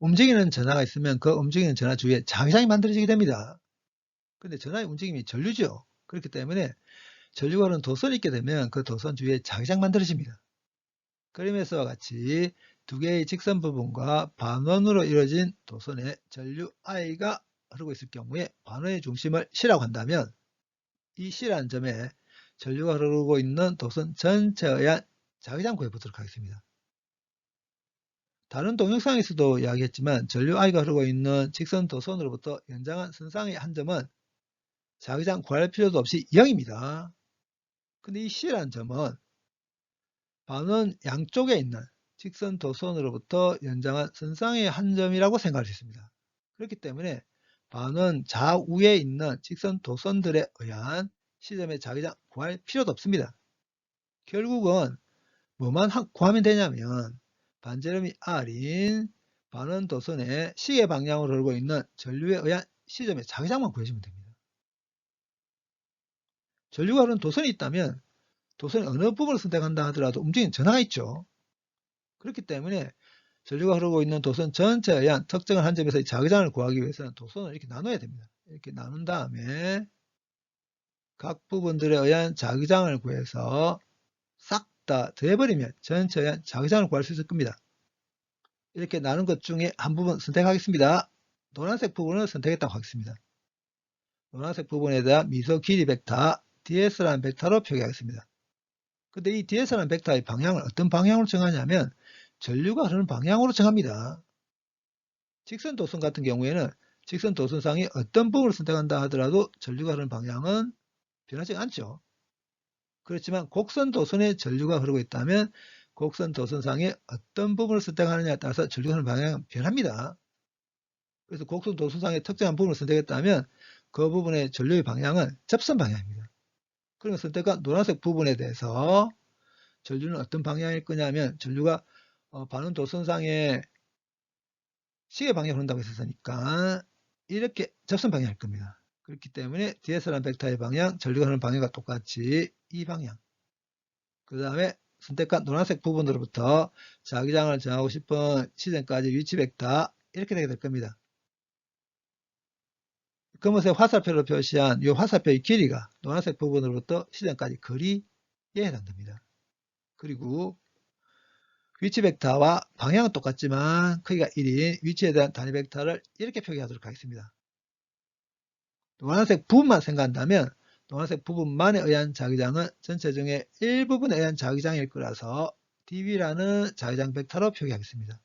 움직이는 전하가 있으면 그 움직이는 전하 주위에 자기장이 만들어지게 됩니다. 근데 전하의 움직임이 전류죠. 그렇기 때문에 전류가 흐르는 도선이 있게 되면 그 도선 주위에 자기장 만들어집니다. 그림에서와 같이 두 개의 직선 부분과 반원으로 이루어진 도선에 전류 I가 흐르고 있을 경우에 반원의 중심을 C라고 한다면 이 C라는 점에 전류가 흐르고 있는 도선 전체에 의한 자기장 구해보도록 하겠습니다. 다른 동영상에서도 이야기했지만 전류 I가 흐르고 있는 직선 도선으로부터 연장한 선상의 한 점은 자기장 구할 필요도 없이 0입니다. 근데 이 C라는 점은 반원 양쪽에 있는 직선 도선으로부터 연장한 선상의 한 점이라고 생각할 수 있습니다. 그렇기 때문에 반원 좌우에 있는 직선 도선들에 의한 시점의 자기장 구할 필요도 없습니다. 결국은 뭐만 구하면 되냐면 반제점이 R인 반원 도선의 시계 방향으로 흐르고 있는 전류에 의한 시점의 자기장만 구해주면 됩니다. 전류가 흐르는 도선이 있다면 도선의 어느 부분을 선택한다 하더라도 움직이는 전하가 있죠. 그렇기 때문에 전류가 흐르고 있는 도선 전체에 의한 특정한 한 점에서의 자기장을 구하기 위해서는 도선을 이렇게 나눠야 됩니다. 이렇게 나눈 다음에 각 부분들에 의한 자기장을 구해서 싹 다 더해버리면 전체에 의한 자기장을 구할 수 있을 겁니다. 이렇게 나눈 것 중에 한 부분 선택하겠습니다. 노란색 부분을 선택했다고 하겠습니다. 노란색 부분에 대한 미소 길이 벡터 DS라는 벡터로 표기하겠습니다. 근데 이 DS라는 벡터의 방향을 어떤 방향으로 정하냐면 전류가 흐르는 방향으로 정합니다. 직선 도선 같은 경우에는 직선 도선상이 어떤 부분을 선택한다 하더라도 전류가 흐르는 방향은 변하지 않죠. 그렇지만 곡선 도선에 전류가 흐르고 있다면 곡선 도선상에 어떤 부분을 선택하느냐에 따라서 흐르는 방향은 변합니다. 그래서 곡선 도선상의 특정한 부분을 선택했다면 그 부분의 전류의 방향은 접선 방향입니다. 그러면 선택한 노란색 부분에 대해서 전류는 어떤 방향일 거냐면 전류가 어, 반응 도선상에 시계 방향을 흐른다고 했었으니까 이렇게 접선 방향일 겁니다. 그렇기 때문에 DS라는 벡터의 방향, 전류가 흐르는 방향과 똑같이 이 방향. 그 다음에 선택한 노란색 부분으로부터 자기장을 정하고 싶은 시점까지 위치 벡터 이렇게 되게 될 겁니다. 검은색 화살표로 표시한 이 화살표의 길이가 노란색 부분으로부터 시점까지 거리에 해당됩니다. 그리고 위치 벡터와 방향은 똑같지만 크기가 1인 위치에 대한 단위 벡터를 이렇게 표기하도록 하겠습니다. 노란색 부분만 생각한다면 노란색 부분만에 의한 자기장은 전체 중에 일부분에 의한 자기장일 거라서 dv라는 자기장 벡터로 표기하겠습니다.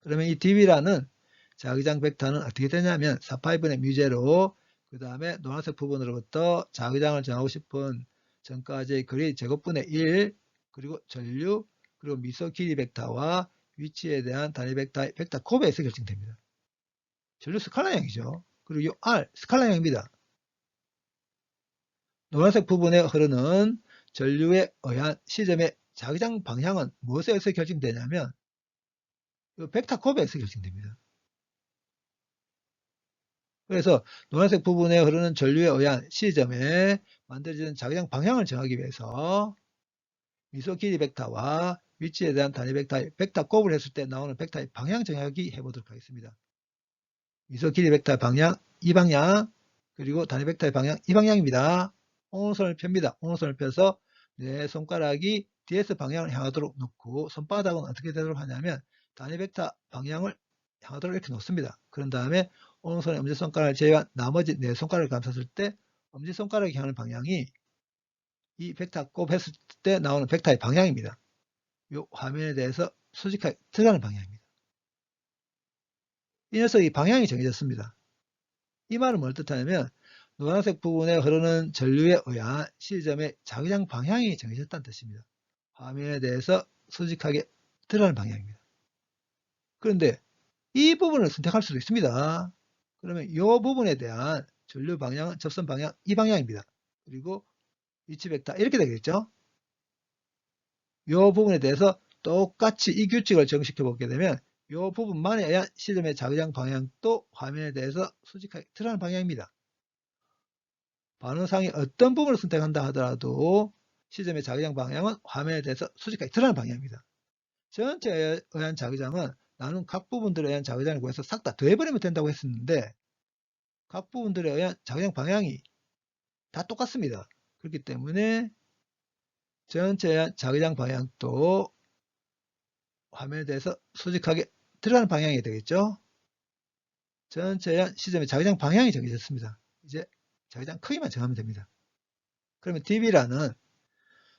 그러면 이 dv라는 자기장 벡터는 어떻게 되냐면 4파이분의 뮤제로 그 다음에 노란색 부분으로부터 자기장을 정하고 싶은 전까지의 거리 제곱분의 1 그리고 전류 그리고 미소 길이 벡터와 위치에 대한 단위 벡터 벡터 곱에서 결정됩니다. 전류 스칼라형이죠. 그리고 이 R 스칼라형입니다. 노란색 부분에 흐르는 전류에 의한 시점의 자기장 방향은 무엇에서 결정되냐면 이 벡터 곱에서 결정됩니다. 그래서 노란색 부분에 흐르는 전류에 의한 시점에 만들어지는 자기장 방향을 정하기 위해서 미소 길이 벡터와 위치에 대한 단위 벡터의 벡터 곱을 했을 때 나오는 벡터의 방향 정하기 해보도록 하겠습니다. 미소 길이 벡터의 방향 이 방향 그리고 단위 벡터의 방향 이 방향입니다. 오른손을 펴니다. 오른손을 펴서 내 손가락이 DS 방향을 향하도록 놓고 손바닥은 어떻게 되도록 하냐면 단위 벡터 방향을 향하도록 이렇게 놓습니다. 그런 다음에 오른손에 엄지손가락을 제외한 나머지 네 손가락을 감쌌을 때 엄지손가락이 향하는 방향이 이 벡터 곱했을 때 나오는 벡터의 방향입니다. 이 화면에 대해서 수직하게 들어가는 방향입니다. 이 녀석이 방향이 정해졌습니다. 이 말은 뭘 뜻하냐면 노란색 부분에 흐르는 전류에 의한 시점의 자기장 방향이 정해졌다는 뜻입니다. 화면에 대해서 수직하게 들어가는 방향입니다. 그런데 이 부분을 선택할 수도 있습니다. 그러면 이 부분에 대한 전류 방향은 접선 방향 이 방향입니다. 그리고 위치 벡터 이렇게 되겠죠. 이 부분에 대해서 똑같이 이 규칙을 정식해 보게 되면 이 부분만에 의한 시점의 자기장 방향도 화면에 대해서 수직하게 드러나는 방향입니다. 반응상의 어떤 부분을 선택한다 하더라도 시점의 자기장 방향은 화면에 대해서 수직하게 드러나는 방향입니다. 전체에 의한 자기장은 나눈 각 부분들에 의한 자기장을 구해서 싹 다 더해버리면 된다고 했었는데 각 부분들에 의한 자기장 방향이 다 똑같습니다. 그렇기 때문에 전체에 의한 자기장 방향도 화면에 대해서 수직하게 들어가는 방향이 되겠죠. 전체에 의한 시점의 자기장 방향이 정해졌습니다. 이제 자기장 크기만 정하면 됩니다. 그러면 db라는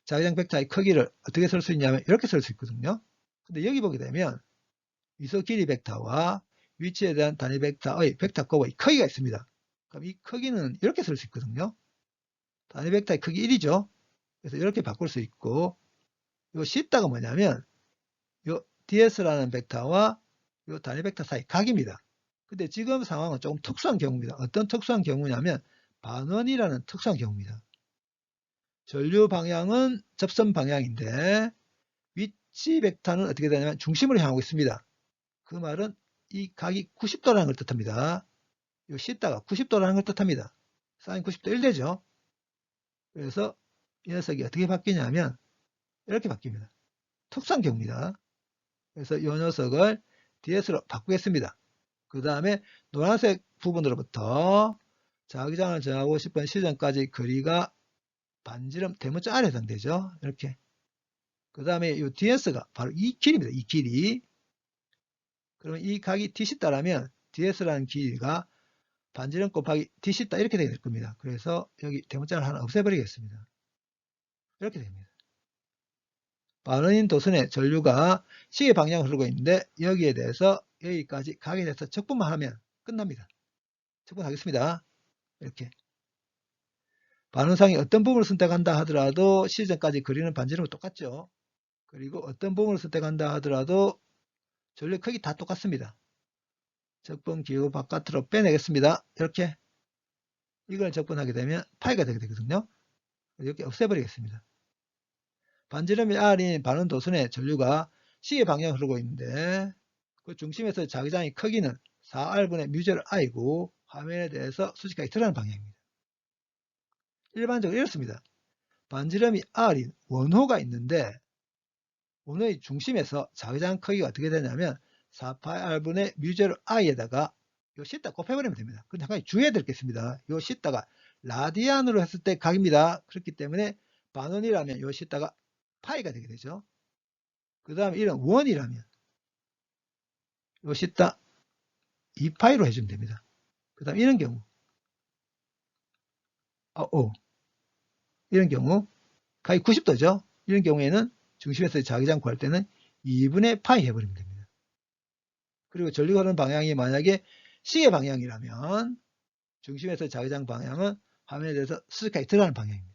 자기장 벡터의 크기를 어떻게 쓸 수 있냐면 이렇게 쓸 수 있거든요. 근데 여기 보게 되면 위소 길이 벡터와 위치에 대한 단위 벡터의 벡터 곱의 크기가 있습니다. 그럼 이 크기는 이렇게 쓸 수 있거든요. 단위 벡터의 크기 1이죠. 그래서 이렇게 바꿀 수 있고 요 시타가 뭐냐면 요 ds라는 벡터와 요 단위 벡터 사이 각입니다. 근데 지금 상황은 조금 특수한 경우입니다. 어떤 특수한 경우냐면 반원이라는 특수한 경우입니다. 전류 방향은 접선 방향인데 위치 벡터는 어떻게 되냐면 중심으로 향하고 있습니다. 그 말은 이 각이 90도라는 걸 뜻합니다. 이 시타가 90도라는 걸 뜻합니다. 사인 90도 1되죠. 그래서 이 녀석이 어떻게 바뀌냐면 이렇게 바뀝니다. 특수한 경우입니다. 그래서 이 녀석을 DS로 바꾸겠습니다. 그 다음에 노란색 부분으로부터 자기장을 정하고 싶은 시점까지 거리가 반지름 대문자 아래 해당되죠. 이렇게. 그 다음에 이 DS가 바로 이 길입니다. 이 길이. 그러면 이 각이 D시다라면 DS라는 길이가 반지름 곱하기 D시다 이렇게 되게 될 겁니다. 그래서 여기 대문자를 하나 없애버리겠습니다. 이렇게 됩니다. 반원인 도선의 전류가 시계 방향을 흐르고 있는데 여기에 대해서 여기까지 각에 대해서 적분만 하면 끝납니다. 적분하겠습니다. 이렇게. 반원상이 어떤 부분을 선택한다 하더라도 시전까지 그리는 반지름은 똑같죠. 그리고 어떤 부분을 선택한다 하더라도 전류 크기 다 똑같습니다. 적분 기호 바깥으로 빼내겠습니다. 이렇게 이걸 적분하게 되면 파이가 되게 되거든요. 이렇게 없애버리겠습니다. 반지름이 R인 반원 도선의 전류가 시계 방향을 흐르고 있는데 그 중심에서 자기장의 크기는 4R분의 뮤제를 I고 화면에 대해서 수직하게 드러나는 방향입니다. 일반적으로 이렇습니다. 반지름이 R인 원호가 있는데 원호의 중심에서 자기장 크기가 어떻게 되냐면 4πR분의 뮤제로 I에다가 요 시타 곱해버리면 됩니다. 근데 한 가지 주의해야 될 게 있습니다. 요 시타가 라디안으로 했을 때 각입니다. 그렇기 때문에 반원이라면 요 시타가 파이가 되게 되죠. 그 다음에 이런 원이라면 요 시타 2파이로 해주면 됩니다. 그 다음 이런 경우 아, 오. 이런 경우 가이 90도죠. 이런 경우에는 중심에서 자기장 구할 때는 2분의 파이 해버리면 됩니다. 그리고 전류가 흐르는 방향이 만약에 시계 방향이라면 중심에서 자기장 방향은 화면에 대해서 수직하게 들어가는 방향입니다.